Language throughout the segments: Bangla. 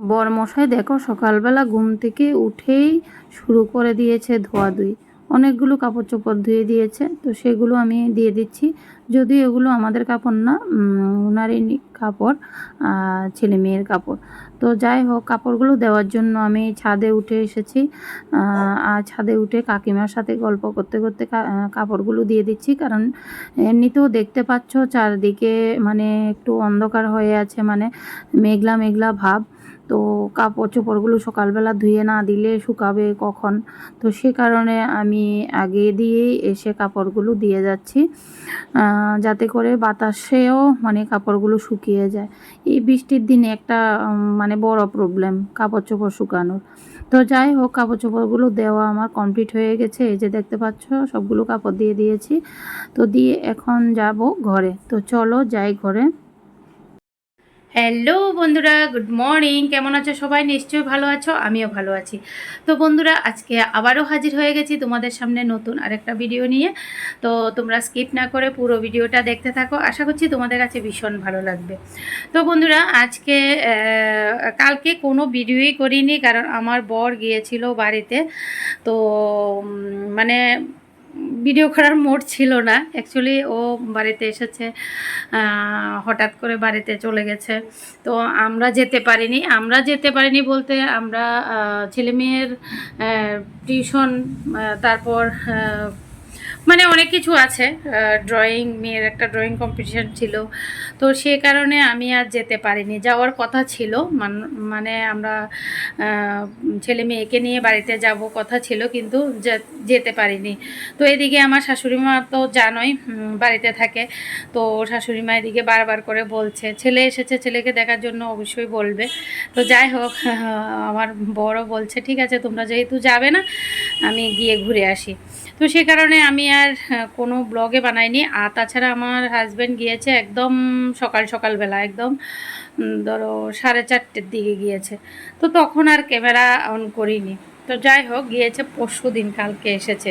বরমশাই, দেখো সকালবেলা ঘুম থেকে উঠেই শুরু করে দিয়েছে ধোয়াধুয়ি অনেকগুলো কাপড় চোপড় ধুয়ে দিয়েছে, তো সেগুলো আমি দিয়ে দিচ্ছি। যদি এগুলো আমাদের কাপড় না ওনারই কাপড় ছেলে মেয়ের কাপড়। তো যাই হোক, কাপড়গুলো দেওয়ার জন্য আমি ছাদে উঠে এসেছি। আর ছাদে উঠে কাকিমার সাথে গল্প করতে করতে কাপড়গুলো দিয়ে দিচ্ছি, কারণ এমনিতেও দেখতে পাচ্ছ চারদিকে মানে একটু অন্ধকার হয়ে আছে মানে মেঘলা মেঘলা ভাব। তো কাপড় চোপড়গুলো সকালবেলা ধুয়ে না দিলে শুকাবে কখন? তো সে কারণে আমি আগে দিয়েই এসে কাপড়গুলো দিয়ে যাচ্ছি যাতে করে বাতাসেও মানে কাপড়গুলো শুকিয়ে যায়। এই বৃষ্টির দিনে একটা মানে বড় প্রবলেম কাপড় চোপড় শুকানোর। তো যাই হোক কাপড় চোপড়গুলো দেওয়া আমার কমপ্লিট হয়ে গেছে। এই যে দেখতে পাচ্ছ, সবগুলো কাপড় দিয়ে দিয়েছি। তো দিয়ে এখন যাব ঘরে। তো চলো যাই ঘরে। হ্যালো বন্ধুরা, গুড মর্নিং। কেমন আছো সবাই? নিশ্চয়ই ভালো আছো, আমিও ভালো আছি। তো বন্ধুরা, আজকে আবারও হাজির হয়ে গেছি তোমাদের সামনে নতুন আরেকটা ভিডিও নিয়ে। তো তোমরা স্কিপ না করে পুরো ভিডিওটা দেখতে থাকো। আশা করছি তোমাদের কাছে ভীষণ ভালো লাগবে। তো বন্ধুরা, আজকে কালকে কোনো ভিডিওই করিনি, কারণ আমার বর গিয়েছিল বাড়িতে। তো মানে ভিডিও করার মোড ছিল না। অ্যাকচুয়ালি ও বাড়িতে এসেছে হঠাৎ করে বাড়িতে চলে গেছে। তো আমরা যেতে পারিনি। আমরা যেতে পারিনি বলতে আমরা ছেলে মেয়ের টিউশন তারপর মানে অনেক কিছু আছে ড্রয়িং মেয়ের একটা ড্রয়িং কম্পিটিশন ছিল। তো সে কারণে আমি আর যেতে পারিনি। যাওয়ার কথা ছিল মানে আমরা ছেলে মেয়েকে নিয়ে বাড়িতে যাব কথা ছিল, কিন্তু যেতে পারিনি। তো এদিকে আমার শাশুড়ি মা তো জানোই বাড়িতে থাকে। তো শাশুড়ি মা এদিকে বারবার করে বলছে, ছেলে এসেছে, ছেলেকে দেখার জন্য অবশ্যই বলবে। তো যাই হোক, আমার বড় বলছে, ঠিক আছে, তোমরা যেহেতু যাবে না, আমি গিয়ে ঘুরে আসি। তো সে কারণে আমি আর কোনো ব্লগে বানাইনি। আর তাছাড়া আমার হাজব্যান্ড গিয়েছে একদম সকাল সকালবেলা, একদম ধরো সাড়ে চারটের দিকে গিয়েছে। তো তখন আর ক্যামেরা অন করিনি। তো যাই হোক, গিয়েছে পরশু দিন, কালকে এসেছে।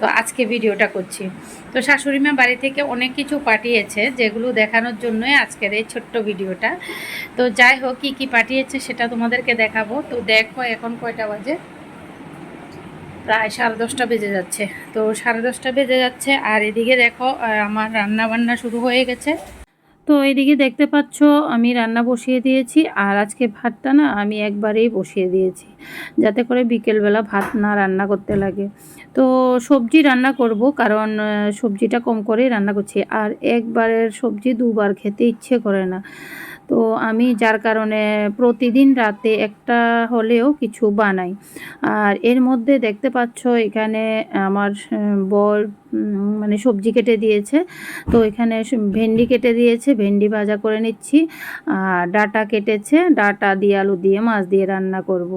তো আজকে ভিডিওটা করছি। তো শাশুড়ি মা বাড়ি থেকে অনেক কিছু পাঠিয়েছে, যেগুলো দেখানোর জন্যই আজকের এই ছোট্ট ভিডিওটা। তো যাই হোক, কী কী পাঠিয়েছে সেটা তোমাদেরকে দেখাবো। তো দেখো, এখন কয়টা বাজে? প্রায় সাড়ে দশটা বেজে যাচ্ছে। তো সাড়ে দশটা বেজে যাচ্ছে আর এদিকে দেখো আমার রান্না বান্না শুরু হয়ে গেছে। তো এদিকে দেখতে পাচ্ছ, আমি রান্না বসিয়ে দিয়েছি আর আজকে ভাতটা না আমি একবারেই বসিয়ে দিয়েছি, যাতে করে বিকেলবেলা ভাত না রান্না করতে লাগে। তো সবজি রান্না করব, কারণ সবজিটা কম করেই রান্না করছি। আর একবারের সবজি দুবার খেতে ইচ্ছে করে না। তো আমি যার কারণে প্রতিদিন রাতে একটা হলেও কিছু বানাই। আর এর মধ্যে দেখতে পাচ্ছ এখানে আমার বর মানে সবজি কেটে দিয়েছে। তো এখানে ভেন্ডি কেটে দিয়েছে, ভেন্ডি ভাজা করে নিচ্ছি। আর ডাটা কেটেছে, ডাটা দিয়ে আলু দিয়ে, মাছ দিয়ে রান্না করব।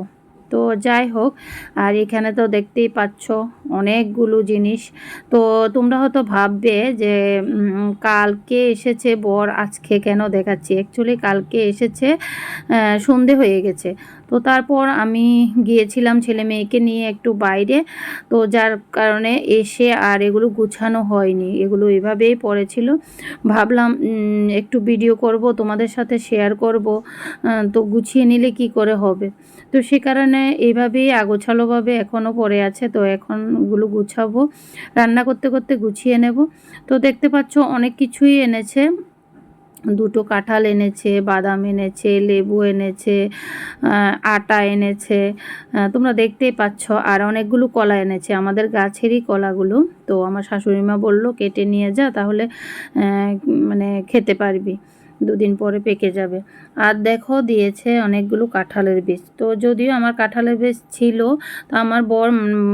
তো যাই হোক, আর এখানে তো দেখতেই পাচ্ছ অনেকগুলো জিনিস। তো তোমরা হয়তো ভাববে যে কালকে এসেছে বর, আজকে কেন দেখাচ্ছি? অ্যাকচুয়ালি কালকে এসেছে সন্ধে হয়ে গেছে। তো তারপর আমি গিয়েছিলাম ছেলে মেয়েকে নিয়ে একটু বাইরে। তো যার কারণে এসে আর এগুলো গুছানো হয়নি, এগুলো এভাবেই পড়েছিল। ভাবলাম একটু ভিডিও করব, তোমাদের সাথে শেয়ার করব। তো গুছিয়ে নিলে কি করে হবে? তো সে কারণে এইভাবেই আগোছালোভাবে এখনও পড়ে আছে। তো এখন ওগুলো গুছাবো। রান্না করতে করতে গুছিয়ে নেব। তো দেখতে পাচ্ছ, অনেক কিছুই এনেছে। দুটো কাঁঠাল এনেছে, বাদাম এনেছে, লেবু এনেছে আটা এনেছে। তোমরা দেখতেই পাচ্ছ, আর অনেকগুলো কলা এনেছে। আমাদের গাছেরই কলাগুলো। তো আমার শাশুড়ি মা বলল, কেটে নিয়ে যা, তাহলে মানে খেতে পারবি। দুদিন পরে পেকে যাবে। আর দেখো দিয়েছে অনেকগুলো কাঁঠালের বীজ। তো যদিও আমার কাঁঠালের বীজ ছিল, তো আমার বর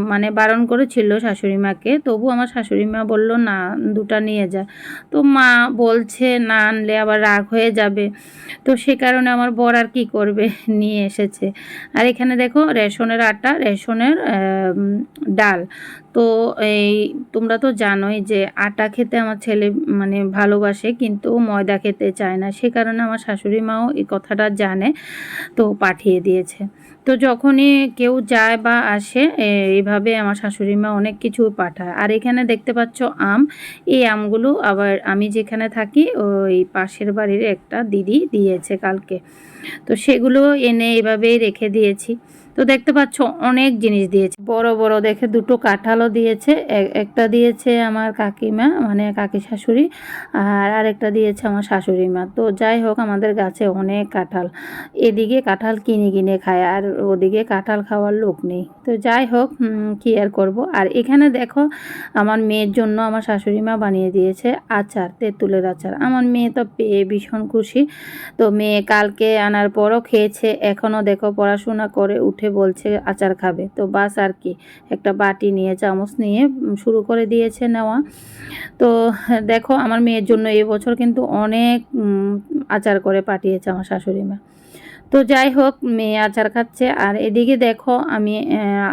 মানে বারণ করেছিল শাশুড়ি মাকে, তবু আমার শাশুড়ি মা বলল, না, দুটা নিয়ে যা। তো মা বলছে, না আনলে আবার রাগ হয়ে যাবে। তো সে কারণে আমার বর আর কি করবে? নিয়ে এসেছে। আর এখানে দেখো রেশনের আটা, রেশনের ডাল। তো এই তোমরা তো জানোই যে আটা খেতে আমার ছেলে মানে ভালোবাসে, কিন্তু ময়দা খেতে চায় না। সে কারণে আমার শাশুড়ি মাও এই কথাটা জানে, তো পাঠিয়ে দিয়েছে। তো যখনই কেউ যায় বা আসে এইভাবে আমার শাশুড়ি মা অনেক কিছু পাঠায়। আর এখানে দেখতে পাচ্ছ আম। এই আমগুলো আবার আমি যেখানে থাকি, ওই পাশের বাড়ির একটা দিদি দিয়েছে কালকে। তো সেগুলো এনে এভাবেই রেখে দিয়েছি। তো দেখতে পাচ্ছ অনেক জিনিস দিয়েছে। বড় বড় দেখে দুটো কাঁঠালও দিয়েছে। একটা দিয়েছে আমার কাকিমা মানে কাকি শাশুড়ি, আর আরেকটা দিয়েছে আমার শাশুড়ি মা। তো যাই হোক, আমাদের গাছে অনেক কাঁঠাল। এদিকে কাঁঠাল কিনে কিনে খায়। আর ওদিকে কাঁঠাল খাওয়ার লোক নেই। তো যাই হোক কি আর করব? আর এখানে দেখো, আমার মেয়ের জন্য আমার শাশুড়ি মা বানিয়ে দিয়েছে আচার, তেঁতুলের আচার। আমার মেয়ে তো পেয়ে ভীষণ খুশি। তো মেয়ে কালকে আনার পরও খেয়েছে, এখনও দেখো পড়াশোনা করে উঠে বলছে আচার খাবে। তো বাস আর কি, একটা বাটি নিয়ে, চামচ নিয়ে শুরু করে দিয়েছে নেওয়া। তো দেখো, আমার মেয়ের জন্য এবছর কিন্তু অনেক আচার করে পাঠিয়েছে আমার শাশুড়ি মা। তো যাই হোক, মেয়ে আচার খাচ্ছে। আর এদিকে দেখো, আমি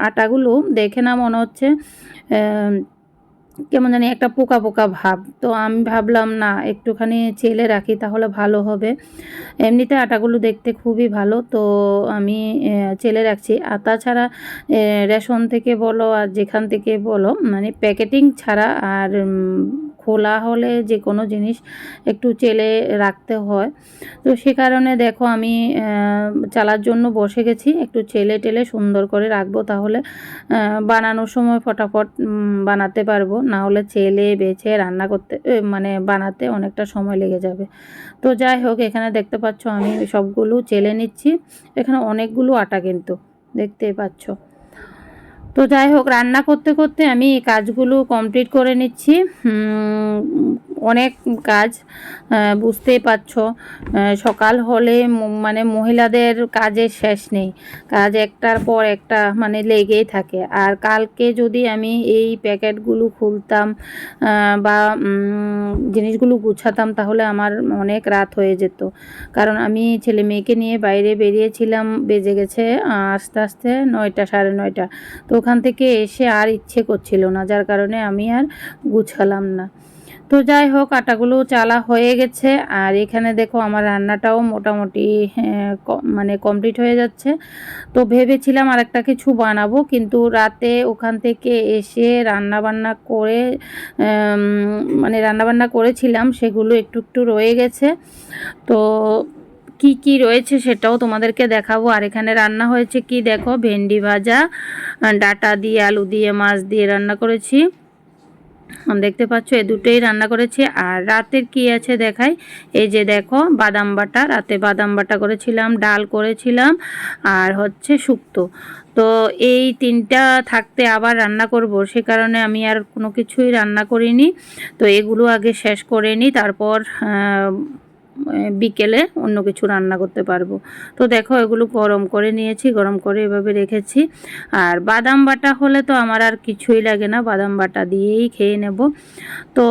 আটাগুলো দেখে না মনে হচ্ছে কেমন জানি একটা পোকা পোকা ভাব। তো আমি ভাবলাম, না, একটুখানি চেলে রাখি তাহলে ভালো হবে। এমনিতে আটাগুলো দেখতে খুবই ভালো, তো আমি চেলে রাখছি। আর তাছাড়া রেশন থেকে বলো আর যেখান থেকে বলো মানে প্যাকেটিং ছাড়া আর খোলা হলে যে কোনো জিনিস একটু চেলে রাখতে হয়। তো সে কারণে দেখো আমি চালার জন্য বসে গেছি। একটু চেলে টেলে সুন্দর করে রাখব তাহলে বানানোর সময় ফটাফট বানাতে পারব। না হলে ছেলে বেছে, রান্না করতে মানে বানাতে অনেকটা সময় লেগে যাবে। তো যাই হোক, এখানে দেখতে পাচ্ছ আমি সবগুলো চেলে নিচ্ছি। এখানে অনেকগুলো আটা কিন্তু, দেখতে পাচ্ছ। তো যাই হোক, রান্না করতে করতে আমি কাজগুলো কমপ্লিট করে নিচ্ছি। অনেক কাজ বুঝতেই পারছ। সকাল হলে মানে মহিলাদের কাজের শেষ নেই। কাজ একটার পর একটা মানে লেগেই থাকে। আর কালকে যদি আমি এই প্যাকেটগুলো খুলতাম বা জিনিসগুলো গুছাতাম, তাহলে আমার অনেক রাত হয়ে যেত। কারণ আমি ছেলে মেয়েকে নিয়ে বাইরে বেরিয়েছিলাম, বেজে গেছে আস্তে আস্তে নয়টা, সাড়ে নয়টা। তো ওখান থেকে এসে আর ইচ্ছে করছিল না, যার কারণে আমি আর গুছালাম না। তো যাই হোক আটাগুলো চালা হয়ে গেছে। আর এখানে দেখো আমার রান্নাটাও মোটামুটি হ্যাঁ, মানে কমপ্লিট হয়ে যাচ্ছে। তো ভেবেছিলাম আর একটা কিছু বানাবো কিন্তু রাতে ওখান থেকে এসে রান্না বান্না করে মানে রান্না বান্না করেছিলাম সেগুলো একটু একটু রয়ে গেছে। তো কি কি রয়েছে সেটাও তোমাদেরকে দেখাবো। আর এখানে রান্না হয়েছে কি দেখো ভেন্ডি ভাজা ডাটা দিয়ে আলু দিয়ে মাছ দিয়ে রান্না করেছি। দেখতে পাচ্ছ, এ দুটোই রান্না করেছি। আর রাতের কি আছে দেখাই? এই যে দেখো, বাদাম বাটা। রাতে বাদাম বাটা করেছিলাম, ডাল করেছিলাম, আর হচ্ছে শুক্তো। তো এই তিনটা থাকতে আবার রান্না করব, সে কারণে আমি আর কোনো কিছুই রান্না করিনি। তো এগুলো আগে শেষ করে নিই, তারপর বিকেলে অন্য কিছু রান্না করতে পারব। তো দেখো, এগুলো গরম করে নিয়েছি, গরম করে এভাবে রেখেছি। আর বাদাম বাটা হলে তো আমার আর কিছুই লাগে না, বাদাম বাটা দিয়েই খেয়ে নেব। তো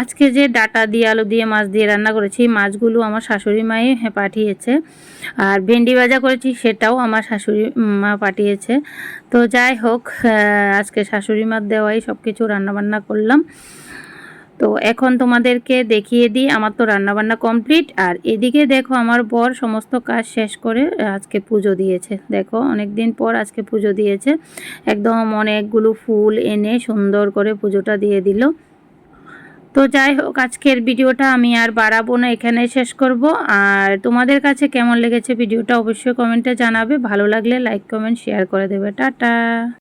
আজকে যে ডাটা দিয়ে, আলু দিয়ে, মাছ দিয়ে রান্না করেছি মাছগুলো আমার শাশুড়ি মাই পাঠিয়েছে। আর ভেন্ডি ভাজা করেছি, সেটাও আমার শাশুড়ি মা পাঠিয়েছে। তো যাই হোক আজকে শাশুড়ি মার দেওয়াই সব কিছু রান্নাবান্না করলাম। তো এখন তোমাদেরকে দেখিয়ে দিই, আমার তো রান্নাবান্না কমপ্লিট। আর এদিকে দেখো আমার বর সমস্ত কাজ শেষ করে আজকে পুজো দিয়েছে। দেখো অনেক দিন পর আজকে পুজো দিয়েছে। একদম অনেকগুলো ফুল এনে সুন্দর করে পুজোটা দিয়ে দিল। তো যাই হোক, আজকের ভিডিওটা আমি আর বাড়াবো না, এখানে শেষ করব। আর তোমাদের কাছে কেমন লেগেছে ভিডিওটা অবশ্যই কমেন্টে জানাবে। ভালো লাগলে লাইক, কমেন্ট, শেয়ার করে দেবে। টাটা!